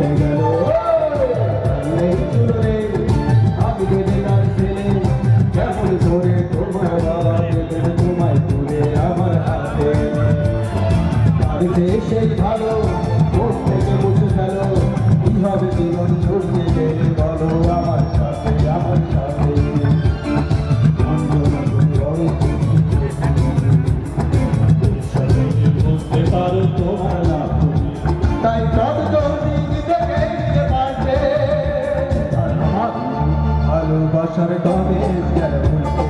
হাতে গেল কেমন ধরে তোমার বাবা তোমায় তুলে আমার হাতে সেই ভালো বছর কবে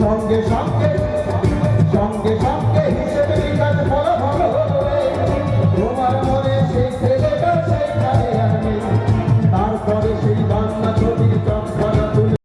সঙ্গে সঙ্গে সঙ্গে সঙ্গে হিসেবে বিকাশ বড় ভালো তোমার মনে সেই ছেলে